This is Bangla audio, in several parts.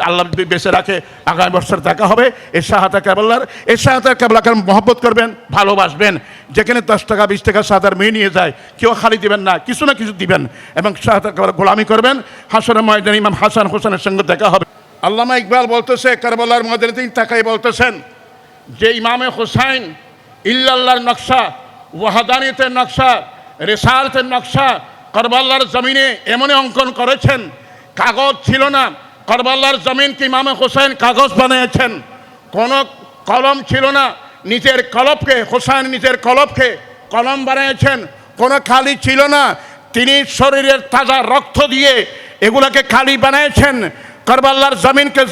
আল্লাহ বেঁচে রাখে, আগামী বছর দেখা হবে। এই সাহাতা কেবলার এই সাহাতা কেবলাকে মহব্বত করবেন, ভালোবাসবেন। যেখানে দশ টাকা, বিশ টাকা সাদার মেয়ে নিয়ে যায়, কেউ খালি দিবেন না, কিছু না কিছু দিবেন। এবং সাহাতা কেবলা গোলামি করবেন। হাসনের ময়দান ইমাম হাসান হোসেনের সঙ্গে দেখা হবে। আল্লামা ইকবাল বলতেছে, কারবালার ময়দানে তিনি তাকাই বলতেছেন, যে ইমামে হোসাইন ইল্লাল্লাহর নকশা ওয়াহাদানিয়তের নকশা রেসালতের নকশা করবাল্লার জমিনে এমনই অঙ্কন করেছেন, কাগজ ছিল না করবাল্লার জমিনকে ইমামে হোসেন কাগজ বানিয়েছেন? কোনো কলম ছিল না। নিজের কলবকে হোসেন নিজের কলবকে কলম বানিয়েছেন। কোনো খালি ছিল না। তিনি শরীরের তাজা রক্ত দিয়ে এগুলোকে খালি বানিয়েছেন। করবাল্লার জমিনকে,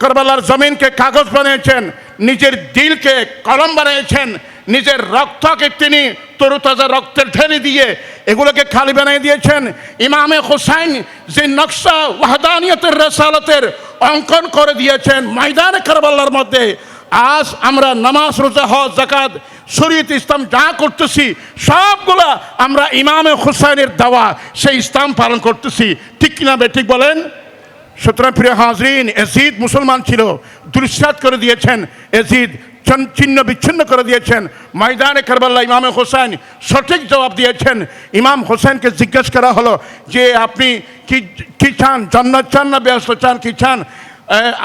করবালার জমিনকে কাগজ বানিয়েছেন। নিজের দিলকে কলম বানিয়েছেন। নিজের রক্তকে তিনি তরুতাজা রক্তের ঢেলে দিয়ে এগুলোকে খালি বানিয়ে দিয়েছেন ইমামে হোসাইন, যে নকশা ওয়াহদানিয়তের রেসালতের অঙ্কন করে দিয়েছেন ময়দানে কারবাল্লার মধ্যে। আজ আমরা নামাজ, রোজা, হজ জাকাত শরীয়ত, ইসলাম যা করতেছি, সবগুলা আমরা ইমামে হুসাইনের দেওয়া, সেই ইসলাম পালন করতেছি। ঠিক কিনা বে ঠিক বলেন? সুতরাং প্রিয় হাজরিন এজিদ মুসলমান ছিল দুঃসাত করে দিয়েছেন এজিদ ছিন্ন বিচ্ছিন্ন করে দিয়েছেন। ময়দানে কারবাল্লা ইমামে হোসেন সঠিক জবাব দিয়েছেন। ইমাম হোসেনকে জিজ্ঞেস করা হলো যে আপনি কি কি চান? জান্নাত চান না ব্যস্ত চান? কি চান?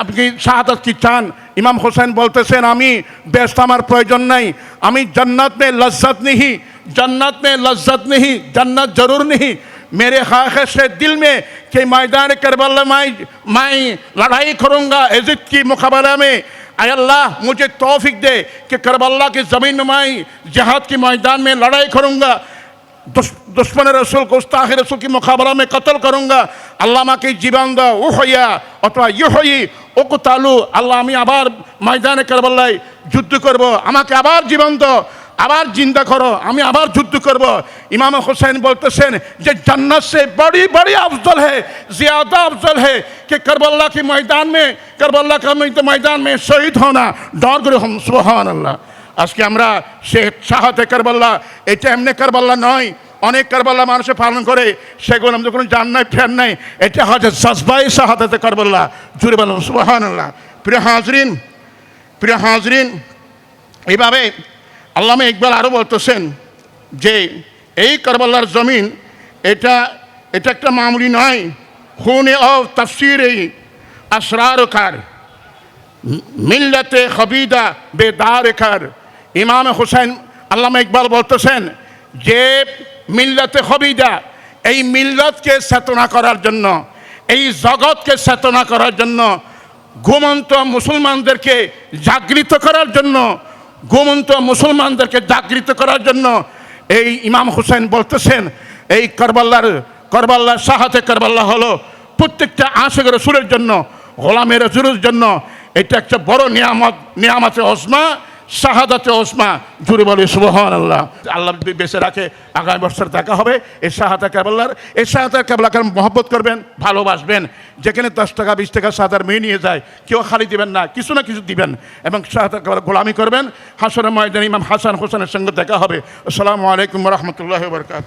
আপনি শাহাদাত কি চান? ইমাম হোসেন বলতেছেন, আমি ব্যস্ত, আমার প্রয়োজন নাই। আমি জান্নাত মে লজ্জত নিহি। জান্নাত মে লজ্জত নিহি। জান্নাত জরুর নিহি। میرے خواہش ہے دل میں کہ میدان کربلا میں لڑائی کروں گا عزت کی مقابلہ میں आय अल्लाह मुझे तौफीक दे कि करबला की ज़मीन में मैं जहाद की मैदान में लड़ाई करूंगा दुश- दुश्मन रसूल गुस्ताख रसूल की मुकाबला में कत्ल करूंगा আল্লাহ আমাকে জীবন দাও ও হইয়া অথবা ইয়ে হই ও তালু আল্লাহ আমি আবার ময়দানে কারবাল্লায় যুদ্ধ করব আমাকে আবার জীবন দাও আবার জিন্দা করো আমি আবার যুদ্ধ করব ইমাম হোসেন বলতেছেন যে जन्नत से बड़ी बड़ी अफजल है ज़्यादा अफजल है कि करबला के मैदान में करबला का मैदान में शहीद होना डर করে হম সুবহান আল্লাহ আজকে আমরা সে শাহাতে কারবাল্লা এটা এমনি কারবাল্লা নয় অনেক কারবাল্লা মানুষে পালন করে সেগুলো আমাদের কোনো জান নাই ফের নাই এটা হচ্ছে জজবাই শাহাদাতে কারবাল্লা জুড়ে বললাম সুবাহান আল্লাহ প্রিয় হাজরিন প্রিয় হাজরিন এইভাবে আল্লামা ইকবাল আরও বলতেছেন যে এই কারবাল্লার জমিন, এটা এটা একটা মামুলি নয়। খুনে ও তফসির এই আসরার কার। মিল্লাতে খবিদা বেদার কার। ইমাম হোসেন আল্লামা ইকবাল বলতেছেন যে মিল্লাতে খবিদা, এই মিল্লতকে চেতনা করার জন্য, এই জগৎকে চেতনা করার জন্য, ঘুমন্ত মুসলমানদেরকে জাগৃত করার জন্য ঘুমন্ত মুসলমানদেরকে জাগৃত করার জন্য এই ইমাম হুসেন বলতেছেন, এই করবাল্লার করবাল্লার সাহাতে করবাল্লা হলো প্রত্যেকটা আশেখ রসুলের জন্য, গোলামের রসুলের জন্য, এটা একটা বড় নিয়ামত, নিয়ামতে ওসমা শাহাদাতে ওসমা জুড়ে বলে সুবহান আল্লাহ আল্লাহ যদি বেঁচে রাখে, আগামী বছর দেখা হবে, এই শাহাদা কেবলার এই শাহাদা কেবলাকে মহব্বত করবেন, ভালোবাসবেন। যেখানে দশ টাকা, বিশ টাকা শাহাদার মেয়ে নিয়ে যায়, কেউ খালি দিবেন না, কিছু না কিছু দিবেন। এবং শাহাদা কেবলা গোলামি করবেন। হাসান ময়দান ইমাম হাসান হোসেনের সঙ্গে দেখা হবে। আসসালামু আলাইকুম রহমতুল্লাহ বরকাত